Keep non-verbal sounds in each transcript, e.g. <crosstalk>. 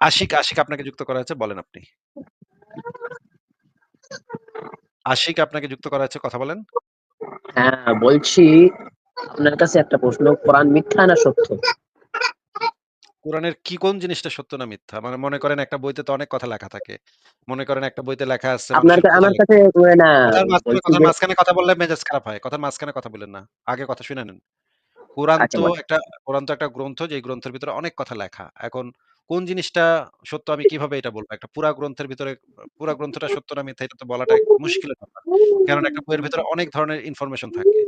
আশিক, আশিক আপনাকে যুক্ত করা হয়েছে বলেন আপনি। আশিক আপনাকে যুক্ত করা হয়েছে কথা বলেন। হ্যাঁ, বলছি আপনার কাছে একটা প্রশ্ন কোরআন মিথ্যা না সত্য? কোরআনের কি কোন জিনিসটা সত্য না মিথ্যা? মানে মনে করেন একটা বইতে তো অনেক কথা লেখা থাকে। মনে করেন একটা বইতে লেখা আছে আপনার আমার কাছে না কথার মাঝখানে যে কথা বললে মেজাজ খারাপ হয়। কথার মাঝখানে কথা বলেন না। আগে কথা শুনে নেন। কোরআন আচ্ছা তো একটা কোরআন তো একটা গ্রন্থ যেই গ্রন্থের ভিতরে অনেক কথা লেখা। এখন কোন জিনিসটা সত্য আমি কীভাবে এটা বলব? একটা পুরা গ্রন্থের ভিতরে পুরা গ্রন্থটা সত্য না মিথ্যা এটা তো বলাটা মুশকিলের ব্যাপার। কারণ একটা বইয়ের ভেতরে অনেক ধরনের ইনফরমেশন থাকে।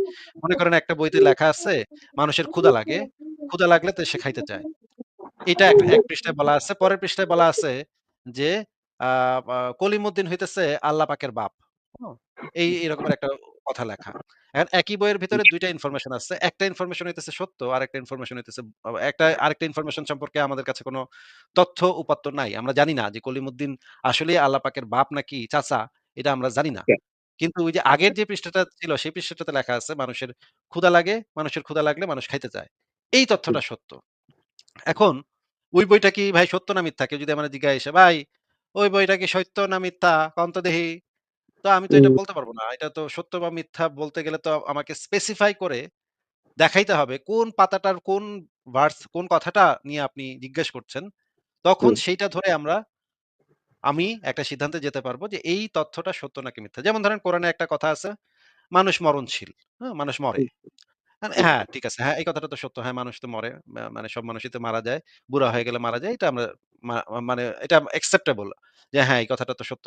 মনে করেন একটা বইতে লেখা আছে মানুষের ক্ষুধা লাগে। ক্ষুধা লাগলে তো সে খাইতে চায়। এটা এক এক পৃষ্ঠায় বলা আছে। পরের পৃষ্ঠায় বলা আছে যে আ আ কলিমুদ্দিন হইতেছে আল্লাহ পাকের বাপ। এই এরকম একটা কথা লেখা। এখন একই বইয়ের ভিতরে ২ টা ইনফরমেশন আছে। একটা ইনফরমেশন হইতেছে সত্য, আরেকটা ইনফরমেশন হইতেছে একটা আরেকটা ইনফরমেশন সম্পর্কে আমাদের কাছে কোন তথ্য উপাত্ত নাই। আমরা জানি না যে কলিমুদ্দিন আসলেই আল্লাহ পাকের বাপ নাকি চাচা এটা আমরা জানি না। কিন্তু ওই যে আগের যে পৃষ্ঠাটা ছিল সেই পৃষ্ঠাটাতে লেখা আছে মানুষের ক্ষুধা লাগে, মানুষের ক্ষুধা লাগলে মানুষ খাইতে চায়। এই তথ্যটা সত্য। এখন ওই বইটা কি ভাই সত্য না মিথ্যা? কেউ যদি আমারে জিজ্ঞাসা, "ভাই ওই বইটা কি সত্য না মিথ্যা? কন তো দেখি।" তো আমি তো এটা বলতে পারব না। এটা তো সত্য বা মিথ্যা বলতে গেলে তো আমাকে স্পেসিফাই করে দেখাইতে হবে কোন পাতাটার কোন ভার্স কোন কথাটা নিয়ে আপনি জিজ্ঞেস করছেন। তখন। সেইটা ধরে আমরা আমি একটা সিদ্ধান্তে যেতে পারব যে এই তথ্যটা সত্য নাকি মিথ্যা। যেমন ধরেন কোরআনে একটা কথা আছে, মানুষ মরণশীল। হ্যাঁ? মানুষ মরে। মানে হ্যাঁ, ঠিক আছে। হ্যাঁ, এই কথাটা তো সত্য। হ্যাঁ, মানুষ তো মরে। মানে সব মানুষই তো মারা যায়। বুড়া হয়ে গেলে মারা যায়। এটা আমরা মানে এটা অ্যাকসেপ্টেবল যে হ্যাঁ, এই কথাটা তো সত্য।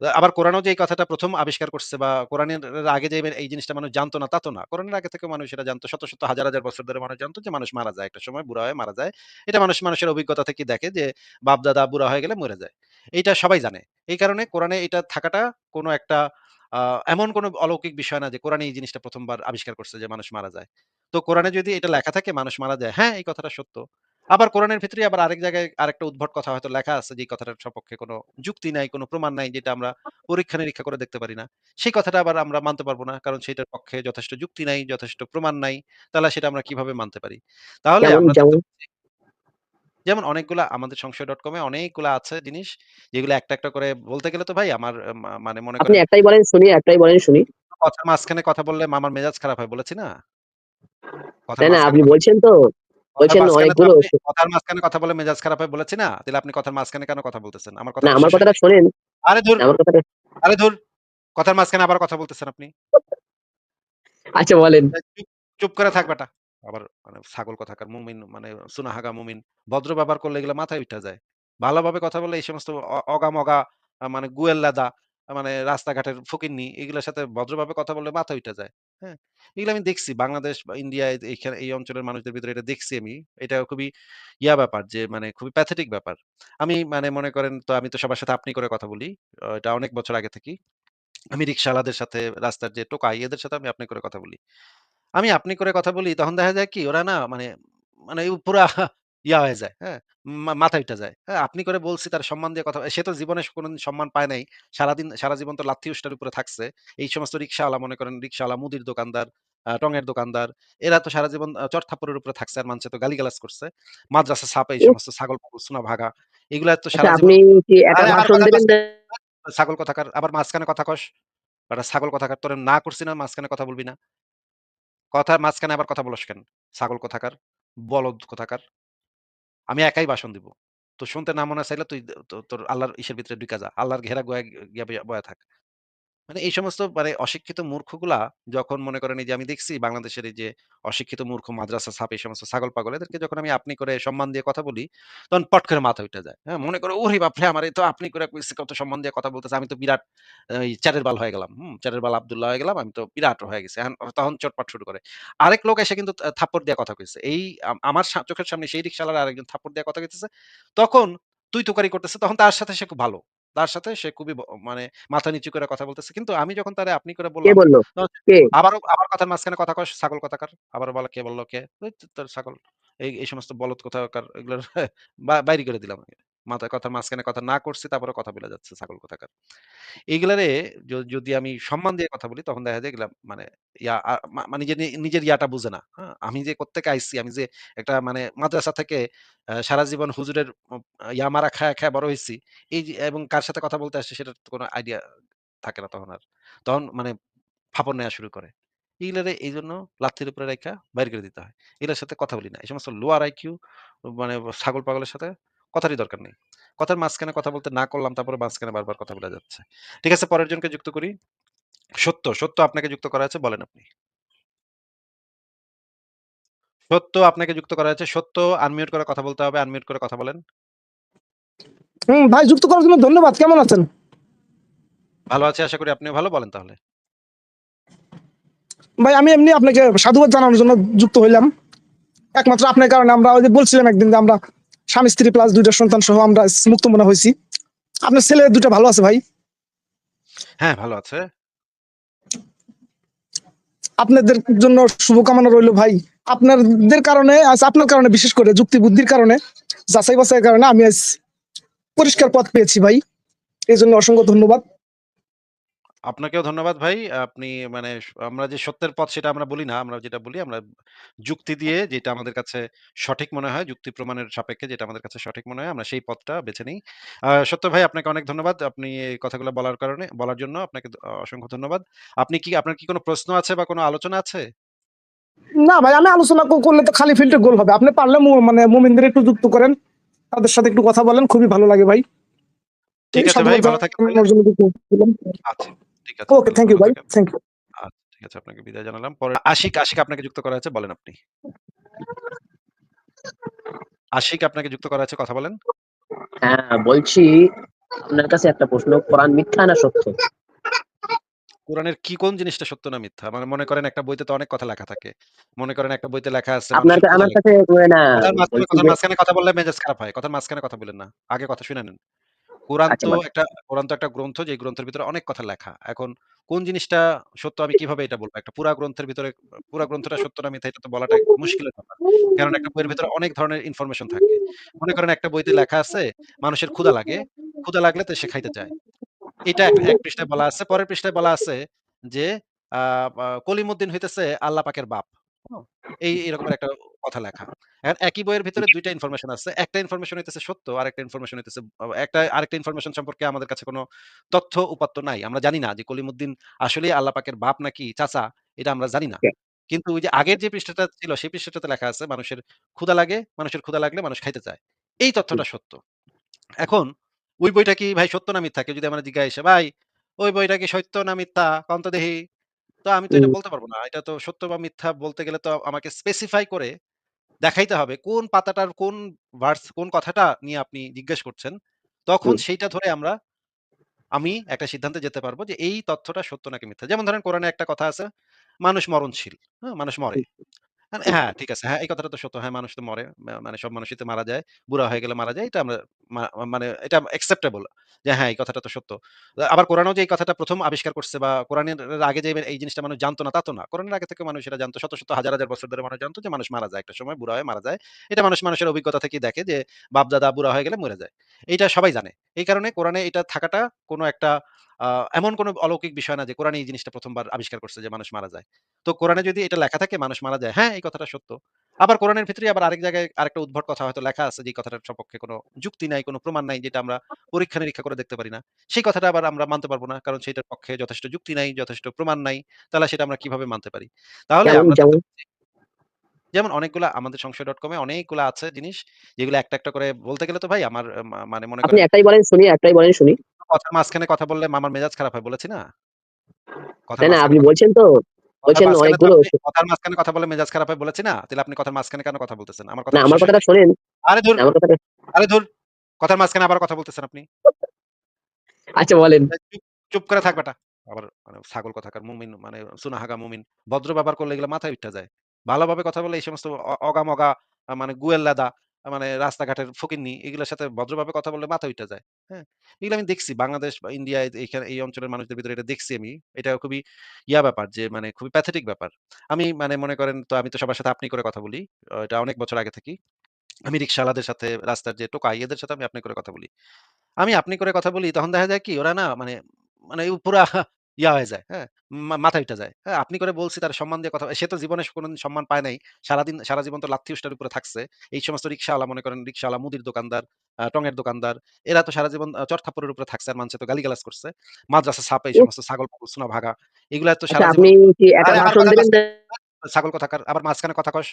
আবার কোরআনেও যে এই কথাটা ১ম আবিষ্কার করছে বা কোরআনের আগে যে এই জিনিসটা মানুষ জানতো না তা তো না। কোরআনের আগে থেকে মানুষ এটা জানতো। শত, শত হাজার, হাজার বছর ধরে মানুষ জানতো যে মানুষ মারা যায়। একটা সময় বুড়া হয়ে মারা যায়। এটা মানুষ মানুষের অভিজ্ঞতা থেকেই দেখে যে বাপ-দাদা বুড়া হয়ে গেলে মরে যায়। এইটা সবাই জানে। এই কারণে কোরআনে এটা থাকাটা কোনো একটা এমন কোন অলৌকিক বিষয় না যে কোরআনে এই জিনিসটা ১ম বার আবিষ্কার করছে যে মানুষ মারা যায়। তো কোরআনে যদি এটা লেখা থাকে মানুষ মারা যায়, হ্যাঁ, এই কথাটা সত্য। আবার কোরআনের ভিতরেই আবার আরেক জায়গায় আরেকটা উদ্ভট কথা হয়তো লেখা আছে যে কথাটার সপক্ষে কোন যুক্তি নাই, কোন প্রমাণ নাই যেটা আমরা পরীক্ষা-নিরীক্ষা করে দেখতে পারি না। সেই কথাটা আবার আমরা মানতে পারব না। কারণ সেটার পক্ষে যথেষ্ট যুক্তি নাই, যথেষ্ট প্রমাণ নাই। তাহলে সেটা আমরা কীভাবে মানতে পারি? তাহলে আমরা যেমন? অনেকগুলা আমাদের সংশয়.com এ অনেকগুলা আছে জিনিস যেগুলো একটা, একটা করে বলতে গেলে তো ভাই আমার মানে মনে করেন একটাই বলেন শুনি, একটাই বলেন শুনি। কথার মাঝখানে কথা বললে আমার মেজাজ খারাপ হয় বলেছি না? না, না আপনি বলছেন তো, বলছেন অনেকগুলো কথার মাঝখানে কথা বলে মেজাজ খারাপ হয় বলেছি না? তাহলে আপনি কথার মাঝখানে কেন কথা বলতেছেন? আমার কথাটা হয়নি। আরে ধুর, আমার কথাটা আরে ধুর! কথার মাঝখানে আবার কথা বলতেছেন আপনি। আচ্ছা বলেন। চুপ, চুপ করে থাক বেটা। আবার মানে ছাগল কোথাকার মুমিন মানে সুনাহাগা মুমিন। ভদ্র ব্যবহার করলে এগুলা মাথায় উইঠা যায়। ভালোভাবে কথা বললে এই সমস্ত অগা-মগা মানে গুয়েল-লেদা মানে রাস্তাঘাটের ফকিন্নি এগুলোর সাথে ভদ্রভাবে কথা বললে মাথা উইঠা যায়। হ্যাঁ? এগুলো আমি দেখছি বাংলাদেশ বা ইন্ডিয়া এইখানে এই অঞ্চলের মানুষদের ভিতরে এটা দেখছি আমি। এটা খুবই ইয়া ব্যাপার যে মানে খুবই প্যাথেটিক ব্যাপার। আমি মানে মনে করেন তো আমি তো সবার সাথে আপনি করে কথা বলি। এটা অনেক বছর আগে থেকেই। আমি রিক্শাওয়ালাদের সাথে রাস্তার যে টোকাই এদের সাথে আমি আপনি করে কথা বলি। আমি আপনি করে কথা বলি তখন দেখা যায় কি ওরা না মানে মানে পুরা <laughs> ইয়া হয়ে যায়, হ্যাঁ? মা মাথা উইঠা যায়। হ্যাঁ? আপনি করে বলছি তার সম্মান দিয়ে কথা সে তো জীবনে কোনদিন সম্মান পায় নাই। সারাদিন সারা জীবন তো লাথি উষ্ঠার উপরে থাকছে। এই সমস্ত রিক্শাওয়ালা মনে করেন রিক্শাওয়ালা, মুদির দোকানদার, আ টঙের দোকানদার এরা তো সারা জীবন আ চড়-থাপ্পড়ের উপরে থাকছে আর মানুষে তো গালিগালাজ করছে। মাদ্রাসা ছাপে এই সমস্ত ছাগল পাগল সুনা ভাগা। এগুলা তো আচ্ছা সারা আপনি জীবন কি একটা আরে আমার ভাষণ কথার দিবেন না? মাঝখানে ছাগল কোথাকার আবার মাঝখানে কথা কস। ছাগল কোথাকার তোরে না করছি না মাঝখানে কথা বলবি না। কথার মাঝখানে আবার কথা বলস কেন? ছাগল কোথাকার, বলদ কোথাকার। আমি একাই ভাষণ দিব। তো শুনতে না মনে চাইলে তুই তো তোর আল্লাহর ইসের ভিতরে ঢুকা যা। আল্লাহর ঘেরা গোয়া গিয়া বইয়া থাক। মানে এই সমস্ত মানে অশিক্ষিত মূর্খগুলা যখন মনে করেন এই যে আমি দেখছি বাংলাদেশের এই যে অশিক্ষিত মূর্খ মাদ্রাসা ছাপ এই সমস্ত ছাগল পাগল এদেরকে যখন আমি আপনি করে সম্মান দিয়ে কথা বলি, তখন পট করে মাথা উইঠা যায়। হ্যাঁ? মনে করে ওরে বাপরে! আমারে তো আপনি করে কত সম্মান দিয়ে কথা বলতেছে। আমি তো বিরাট এই চাটের বাল হয়ে গেলাম। হুম? চাটের বাল আবদুল্লাহ হয়ে গেলাম। আমি তো বিরাট হয়ে গেছি। তখন চটপট শুরু করে। আরেক লোক এসে কিন্তু থাপ্পড় দিয়া কথা কইছে। এই আমার চোখের সামনে সেই রিক্শাওয়ালা আরেকজন থাপ্পড় দিয়া কথা কইতেছে। তখন তুই-তুকারি করতেছে। তখন তার সাথে সে খুব ভালো। তার সাথে সে খুবই মানে মাথা নিচু করে কথা বলতেছে। কিন্তু আমি যখন তারে আপনি করে বললাম, আবারও আবার কথার মাঝখানে কথা কয় ছাগল কথা কার আবারও বলা কে বলল কে? তোর ছাগল। এই এই সমস্ত বলদ কোথাকার এগুলোর বা বাইরে করে দিলাম। মাথায় কথার মাঝখানে কথা না করছি তারপরে কথা বলে যাচ্ছে ছাগল কোথাকার। এগুলারে য যদি আমি সম্মান দিয়ে কথা বলি তখন দেখা যায় এগুলা মানে ইয়া মানে নিজের নিজের ইয়াটা বুঝে না। হ্যাঁ? আমি যে কোত্থেকে আইছি, আমি যে একটা মানে মাদ্রাসা থেকে সারা জীবন হুজুরের ইয়া মারা খায়া, খায়া বড় হয়েছি এই এবং কার সাথে কথা বলতে আসছে সেটার কোনো আইডিয়া থাকে না তখন আর। তখন মানে ফাপড় নেওয়া শুরু করে। এগুলারে এইজন্য লাত্থির উপরে রাইখা বাইর করে দিতে হয়। এগুলার সাথে কথা বলি না। এই সমস্ত লোয়ার আইকিউ মানে ছাগল পাগলের সাথে কথারই দরকার নেই। কথার মাঝখানে কথা বলতে না করলাম, তারপরে মাঝখানে বারবার কথা বলে যাচ্ছে। ঠিক আছে পরের জনকে যুক্ত করি। সত্য, সত্য আপনাকে যুক্ত করা আছে বলেন আপনি। সত্য আপনাকে যুক্ত করা হয়েছে। সত্য আনমিউট করে কথা বলতে হবে। আনমিউট করে কথা বলেন। হুম, ভাই যুক্ত করার জন্য ধন্যবাদ। কেমন আছেন? ভালো আছি আশা করি আপনিও ভালো। বলেন তাহলে। ভাই আমি এমনি আপনাকে সাধুবাদ জানানোর জন্য যুক্ত হইলাম। একমাত্র আপনার কারণে আমরা ওই যে বলছিলাম একদিন যে আমরা স্বামী-স্ত্রী প্লাস দুইটা সন্তান সহ আমরা মুক্ত মনে হয়েছি আপনার ছেলে দুটা ভালো আছে ভাই? হ্যাঁ, ভালো আছে। আপনাদের জন্য শুভকামনা রইল ভাই। আপনাদের কারণে আজ আপনার কারণে বিশেষ করে যুক্তি বুদ্ধির কারণে যাচাই বাছাইয়ের কারণে আমি আজ পরিষ্কার পথ পেয়েছি ভাই। এই জন্য অসংখ্য ধন্যবাদ। আপনাকেও ধন্যবাদ ভাই। আপনি মানে স আমরা যে সত্যের পথ সেটা আমরা বলি না। আমরা যেটা বলি আমরা যুক্তি দিয়ে যেটা আমাদের কাছে সঠিক মনে হয়, যুক্তি প্রমাণের সাপেক্ষে যেটা আমাদের কাছে সঠিক মনে হয় আমরা সেই পথটা বেছে নিই। আ সত্য ভাই আপনাকে অনেক ধন্যবাদ। আপনি এই কথাগুলো বলার কারণে বলার জন্য আপনাকে দ অসংখ্য ধন্যবাদ। আপনি কি আপনার কি কোনো প্রশ্ন আছে বা কোনো আলোচনা আছে? না ভাই আমি আলোচনা ক করলে তো খালি ফিল্টে গোল হবে। আপনি পারলে মু মানে মুমিনদের একটু যুক্ত করেন। তাদের সাথে একটু কথা বলেন। খুবই ভালো লাগে ভাই। ঠিক এই আছে ভাই, সাধুবাদ ভালো থাকেন ভাই। জানানোর জন্য আচ্ছা, ঠিক আছে। ওকে, থ্যাংক ইউ ভাই। Thank you. আচ্ছা, ঠিক আছে আপনাকে বিদায় জানালাম। পরে আশিক, আশিক আপনাকে যুক্ত করা আছে বলেন আপনি। আশিক আপনাকে যুক্ত করা আছে কথা বলেন। হ্যাঁ, বলছি আপনার কাছে একটা প্রশ্ন কোরআন মিথ্যা না সত্য? কোরআনের কি কোন জিনিসটা সত্য না মিথ্যা? মানে মনে করেন একটা বইতে তো অনেক কথা লেখা থাকে। মনে করেন একটা বইতে লেখা আছে আপনার আমার কাছে না কথার মাঝখানে কথা বললে মেজাজ খারাপ হয়। কথার মাঝখানে কথা বলেন না। আগে কথা শুনে নেন। কোরআন আচ্ছা তো বলেন। একটা কোরআন তো একটা গ্রন্থ যে গ্রন্থের ভিতরে অনেক কথা লেখা। এখন কোন জিনিসটা সত্য আমি কীভাবে এটা বলব? একটা পুরা গ্রন্থের ভিতরে পুরা গ্রন্থটা সত্য না মিথ্যা এটা তো বলাটা মুশকিলের ব্যাপার। কারণ একটা বইয়ের ভিতরে অনেক ধরনের ইনফরমেশন থাকে। মনে করেন একটা বইতে লেখা আছে মানুষের ক্ষুধা লাগে। ক্ষুধা লাগলে তো সে খাইতে চায়। এটা এক এক পৃষ্ঠায় বলা আছে। পরের পৃষ্ঠায় বলা আছে যে আ আ কলিমুদ্দিন হইতেছে আল্লাহ পাকের বাপ। হুম? এই এরকমের একটা কথা লেখা। এখন একই বইয়ের ভিতরে ২ টা ইনফরমেশন আছে। একটা ইনফরমেশন হইতেছে সত্য, আরেকটা ইনফরমেশন হইতেছে একটা আরেকটা ইনফরমেশন সম্পর্কে আমাদের কাছে কোন তথ্য উপাত্ত নাই। আমরা জানি না যে কলিমুদ্দিন আসলেই আল্লাহ পাকের বাপ নাকি চাচা এটা আমরা জানি না। কিন্তু ওই যে আগের যে পৃষ্ঠাটা ছিল সেই পৃষ্ঠাটাতে লেখা আছে মানুষের ক্ষুধা লাগে, মানুষের ক্ষুধা লাগলে মানুষ খাইতে চায়। এই তথ্যটা সত্য। এখন ওই বইটা কি ভাই সত্য না মিথ্যা? কেউ যদি আমার জিজ্ঞাসা, "ভাই ওই বইটা কি সত্য না মিথ্যা? কন তো দেখি।" তো আমি তো এটা বলতে পারব না। এটা তো সত্য বা মিথ্যা বলতে গেলে তো আমাকে স্পেসিফাই করে দেখাইতে হবে কোন পাতাটার কোন ভার্স কোন কথাটা নিয়ে আপনি জিজ্ঞেস করছেন। তখন সেইটা ধরে আমরা আমি একটা সিদ্ধান্তে যেতে পারব যে এই তথ্যটা সত্য নাকি মিথ্যা। যেমন ধরেন কোরআনে একটা কথা আছে, মানুষ মরণশীল। হ্যাঁ? মানুষ মরে। মানে হ্যাঁ, ঠিক আছে। হ্যাঁ, এই কথাটা তো সত্য। হ্যাঁ, মানুষ তো মরে। মা মানে সব মানুষই তো মারা যায়। বুড়া হয়ে গেলে মারা যায়। এটা আমরা মা মানে এটা অ্যাকসেপ্টেবল যে হ্যাঁ, এই কথাটা তো সত্য। আবার কোরআনেও যে এই কথাটা ১ম আবিষ্কার করছে বা কোরআনের আগে যে এই জিনিসটা মানুষ জানতো না তা তো না। কোরআনের আগে থেকে মানুষ এটা জানতো। শত, শত হাজার, হাজার বছর ধরে মানুষ জানতো যে মানুষ মারা যায়। একটা সময় বুড়া হয়ে মারা যায়। এটা মানুষ মানুষের অভিজ্ঞতা থেকেই দেখে যে বাপ-দাদা বুড়া হয়ে গেলে মরে যায়। এইটা সবাই জানে। এই কারণে কোরআনে এটা থাকাটা কোনো একটা এমন কোনো অলৌকিক বিষয় না যে কোরআন এই জিনিসটা ১ম বার আবিষ্কার করছে যে মানুষ মারা যায়। তো কোরআনে যদি এটা লেখা থাকে মানুষ মারা যায়, হ্যাঁ, এই কথাটা সত্য। আবার কোরআনের ভিতরেই আবার আরেক জায়গায় আরেকটা উদ্ভট কথা হয়তো লেখা আছে যে কথাটার সপক্ষে কোনো যুক্তি নাই, কোনো প্রমাণ নাই যেটা আমরা পরীক্ষা-নিরীক্ষা করে দেখতে পারি না। সেই কথাটা আবার আমরা মানতে পারব না। কারণ সেটার পক্ষে যথেষ্ট যুক্তি নাই, যথেষ্ট প্রমাণ নাই। তাহলে সেটা আমরা কীভাবে মানতে পারি? তাহলে যেমন, অনেকগুলা আমাদের সংশয়.com এ অনেকগুলা আছে জিনিস যেগুলো একটা, একটা করে বলতে গেলে তো ভাই আমার মানে মনে করেন একটাই বলেন শুনি, একটাই বলেন শুনি। কথার মাঝখানে কথা বললে আমার মেজাজ খারাপ হয় বলেছি না? কথার না, না আপনি বলছেন তো, বলছেন অনেকগুলো কথার মাঝখানে কথা বলে মেজাজ খারাপ হয় বলেছি না? তাহলে আপনি কথার মাঝখানে কেন কথা বলতেছেন? আমার কথা না আমার কথাটা? শোনেন। আরে ধুর, আমার কথাটা আরে ধুর! কথার মাঝখানে আবার কথা বলতেছেন আপনি। আচ্ছা বলেন। চুপ, করে থাক বেটা। আবার মানে ছাগল কোথাকার মুমিন মানে সুনাহাগা মুমিন। ভদ্র ব্যবহার করলে এগুলো মাথায় উইঠা যায়। ভালোভাবে কথা বলে এই সমস্ত অগা-মগা মানে গুয়েল-লেদা মানে রাস্তাঘাটের ফকিন্নি এগুলোর সাথে ভদ্রভাবে কথা বললে মাথা উইঠা যায়। হ্যাঁ? এগুলো আমি দেখছি বাংলাদেশ বা ইন্ডিয়া এইখানে এই অঞ্চলের মানুষদের ভিতরে এটা দেখছি আমি। এটা খুবই ইয়া ব্যাপার যে মানে খুবই প্যাথেটিক ব্যাপার। আমি মানে মনে করেন তো আমি তো সবার সাথে আপনি করে কথা বলি। এটা অনেক বছর আগে থেকেই। আমি রিক্শাওয়ালাদের সাথে রাস্তার যে টোকাই এদের সাথে আমি আপনি করে কথা বলি। আমি আপনি করে কথা বলি তখন দেখা যায় কি ওরা না মানে মানে পুরা ইয়া হয়ে যায়, হ্যাঁ? মা মাথায় উঠে যায়। হ্যাঁ? আপনি করে বলছি তার সম্মান দিয়ে কথা সে তো জীবনে কোনদিন সম্মান পায় নাই। সারাদিন সারা জীবন তো লাত্থি উষ্ঠার উপরে থাকছে। এই সমস্ত রিক্শাওয়ালা মনে করেন রিক্শাওয়ালা, মুদির দোকানদার, আ টঙের দোকানদার এরা তো সারা জীবন আ চড়-থাপ্পড়ের উপরে থাকছে আর মানুষে তো গালিগালাজ করছে। মাদ্রাসা ছাপে এই! সমস্ত ছাগল পাগল সোনা ভাগা। এগুলা তো আচ্ছা সারা জীবন কি একটা আরে আমার ভাষণ কথার দিলেন যে ছাগল কোথাকার আবার মাঝখানে কথা কস।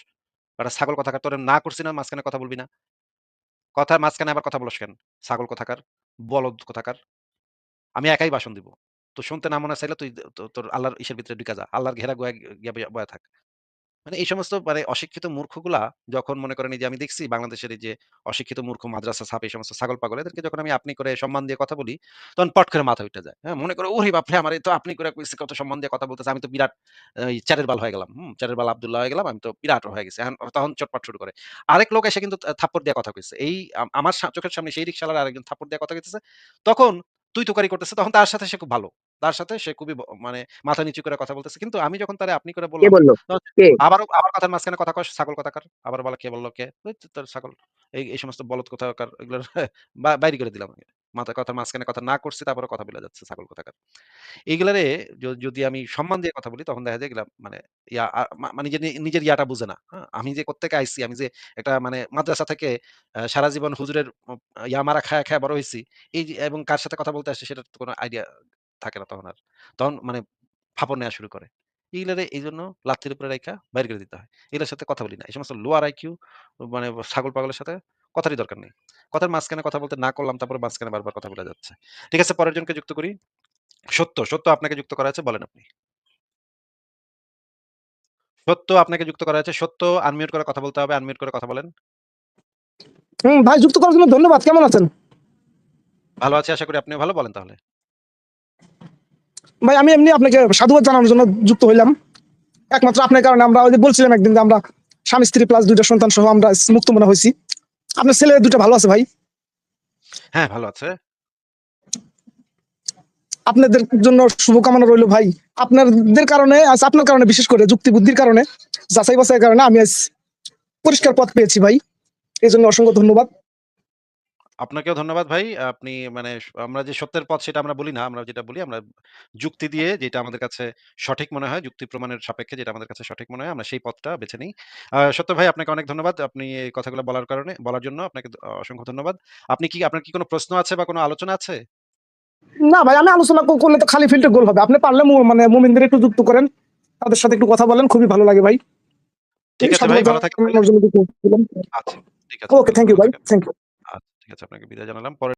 বেটা ছাগল কোথাকার তোরে না করছি না মাঝখানে কথা বলবি না। কথার মাঝখানে আবার কথা বলস কেন? ছাগল কোথাকার, বলদ কোথাকার। আমি একাই ভাষণ দিব। তো শুনতে না মনে চাইলে তুই তোর আল্লাহর ইসের ভিতরে ঢুইকা যা। আল্লাহর ঘেরা গিয়া বইয়া থাক। মানে এই সমস্ত মানে অশিক্ষিত মূর্খগুলা যখন মনে করেন এই যে আমি দেখছি বাংলাদেশের এই যে অশিক্ষিত মূর্খ মাদ্রাসা ছাপ এই সমস্ত ছাগল পাগল এদেরকে যখন আমি আপনি করে সম্মান দিয়ে কথা বলি, তখন পট করে মাথা উইঠা যায়। হ্যাঁ? মনে করে ওরে বাপরে! আমারে তো আপনি করে কইছে কত সম্মান দিয়ে কথা বলতেছে। আমি তো বিরাট চারের বাল হয়ে গেলাম। হুম? চারের বাল আব্দুল্লাহ হয়ে গেলাম। আমি তো বিরাট হয়ে গেছি। এখন তখন চটপট শুরু করে। আরেক লোক এসে কিন্তু আ থাপ্পড় দিয়ে কথা কইছে। এই আম আমার চোখের সামনে সেই রিক্শাওয়ালার আরেকজন থাপ্পড় দিয়ে কথা কইতেছে। তখন তুই-তুকারি করতেছে। তখন তার সাথে সে খুব ভালো। তার সাথে সে খুবই মানে মাথা নিচু করে কথা বলতেছে। কিন্তু আমি যখন তারে আপনি করে বললাম বলল? তখন আবার কথার মাঝখানে কথা কস, ছাগল কোথাকার। আবার বলে কে বলল কে? তোর ছাগল। এই, এই সমস্ত বলদ কোথাকার এগুলোর <laughs> বা বাইর করে দিলাম। মাথা কথার মাঝখানে কথা না করছি তারপরেও কথা বইলা যাচ্ছে ছাগল কোথাকার। এগুলারে য যদি আমি সম্মান দিয়ে কথা বলি তখন দেখা যায় এগুলা মানে ইয়া মানে নিজের নিজের ইয়াটা বুঝে না। হ্যাঁ? আমি যে কোত্থেকে আইছি, আমি যে একটা মানে মাদ্রাসা থেকে সারা জীবন হুজুরের ইয়া মারা খায়া, খায়া বড় হয়েছি এই যে এবং কার সাথে কথা বলতে আসছে সেটার তো কোনো আইডিয়া থাকে না তখন আর। তখন মানে ফাপড় নেয়া শুরু করে। এগুলারে এইজন্য লাত্থির উপরে রাইখা বাইর করে দিতে হয়। এগুলোর সাথে কথা বলি না। এই সমস্ত লোয়ার আইকিউ মানে ছাগল পাগলের সাথে কথারই দরকার নেই। কথার মাঝখানে কথা বলতে না করলাম তারপরে মাঝখানে বারবার কথা বলে যাচ্ছে। ঠিক আছে পরের জনকে যুক্ত করি। সত্য, সত্য আপনাকে যুক্ত করা আছে বলেন আপনি। সত্য আপনাকে যুক্ত করা আছে। সত্য আনমিউট করে কথা বলতে হবে। আনমিউট করে কথা বলেন। হুম, ভাই যুক্ত করার জন্য ধন্যবাদ। কেমন আছেন? ভালো আছি আশা করি আপনিও ভালো। বলেন তাহলে। ভাই আমি এমনি আপনাকে সাধুবাদ জানানোর জন্য যুক্ত হইলাম। একমাত্র আপনার কারণে আমরা ওই যে বলছিলাম একদিন যে আমরা স্বামী-স্ত্রী প্লাস দুইটা সন্তান সহ আমরা মুক্ত মনে হয়েছি আপনার ছেলে ২ টা ভালো আছে ভাই? হ্যাঁ, ভালো আছে। আপনাদের জন্য শুভকামনা রইল ভাই। আপনাদের কারণে আজ আপনার কারণে বিশেষ করে যুক্তি বুদ্ধির কারণে যাচাই বাছাইয়ের কারণে আমি আজ পরিষ্কার পথ পেয়েছি ভাই। এই জন্য অসংখ্য ধন্যবাদ। আপনাকেও ধন্যবাদ ভাই। আপনি মানে স আমরা যে সত্যের পথ সেটা আমরা বলি না। আমরা যেটা বলি আমরা যুক্তি দিয়ে যেটা আমাদের কাছে সঠিক মনে হয়, যুক্তি প্রমাণের সাপেক্ষে যেটা আমাদের কাছে সঠিক মনে হয় আমরা সেই পথটা বেছে নিই। আ সত্য ভাই আপনাকে অনেক ধন্যবাদ। আপনি এই কথাগুলো বলার কারণে বলার জন্য আপনাকে দ অসংখ্য ধন্যবাদ। আপনি কি আপনার কি কোনো প্রশ্ন আছে বা কোনো আলোচনা আছে? না ভাই আমি আলোচনা ক করলে তো খালি ফিল্ডে গোল হবে। আপনি পারলে মু মানে মুমিনদের একটু যুক্ত করেন। তাদের সাথে একটু কথা বলেন। খুবই ভালো লাগে ভাই। ঠিক আছে ভাই, ভালো থাকবেন। জন্য আচ্ছা, ঠিক আছে। ওকে, থ্যাংক ইউ ভালো ভাই। থাকেন। Thank you. ঠিক আছে আপনাকে বিদায় জানালাম। পরে